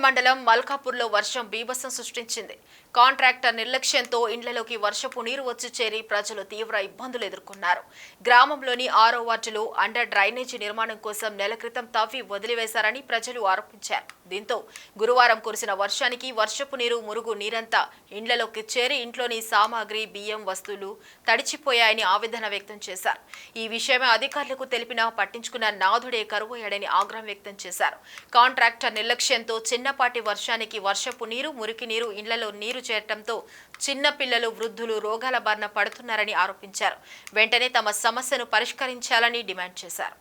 మండలం మల్కాపూర్లో వర్షం బీభత్సం సృష్టించింది. కాంట్రాక్టర్ నిర్లక్ష్యంతో ఇండ్లలోకి వర్షపు నీరు వచ్చి చేరి ప్రజలు తీవ్ర ఇబ్బందులు ఎదుర్కొన్నారు. గ్రామంలోని ఆరో వార్డులో అండర్ డ్రైనేజీ నిర్మాణం కోసం నెల క్రితం తవ్వి వదిలివేశారని ప్రజలు ఆరోపించారు. దీంతో గురువారం కురిసిన వర్షానికి వర్షపు నీరు మురుగు నీరంతా ఇండ్లలోకి చేరి ఇంట్లోని సామాగ్రి బియ్యం వస్తువులు తడిచిపోయాయని ఆవేదన వ్యక్తం చేశారు. ఈ విషయమే అధికారులకు తెలిపినా పట్టించుకున్న నాథుడే కరువయ్యాడని ఆగ్రహం వ్యక్తం చేశారు. కాంట్రాక్టర్ నిర్లక్ష్యంతో చిన్నపాటి వర్షానికి వర్షపు నీరు మురికి నీరు ఇండ్లలో నీరు చేరటంతో చిన్నపిల్లలు వృద్ధులు రోగాల బారిన పడుతున్నారని ఆరోపించారు. వెంటనే తమ సమస్యను పరిష్కరించాలని డిమాండ్ చేశారు.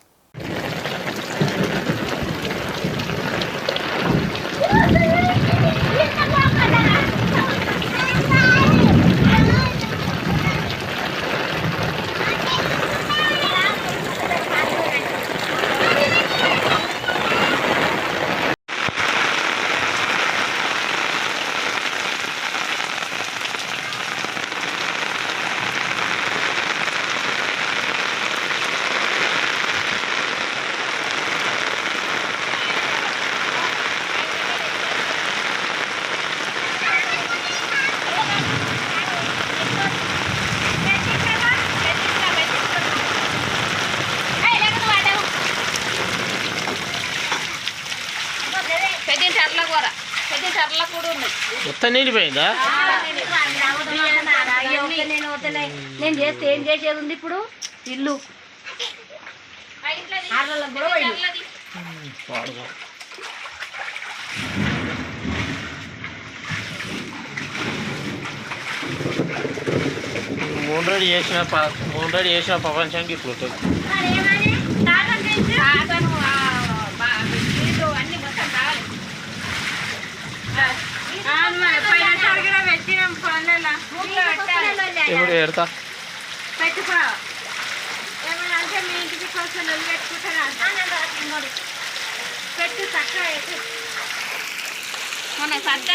పెద్ద చర్ల కూర. పెద్ద చర్ల కూడా ఉన్నాయి మొత్తం నిండిపోయిందా? నేను చేస్తే ఏం చేసేది ఉంది ఇప్పుడు? ఇల్లు. కూడా రెడీ చేసిన ప- మూడు రెడీ చేసిన ప్రపంచానికి ఇప్పుడు ఇప్పుడు ఎడతా పెట్టుకో. ఏమన్నా అంటే మీ ఇంటికి కోసం పెట్టుకుంటారా? పెట్టు చక్కగా మన సర్ద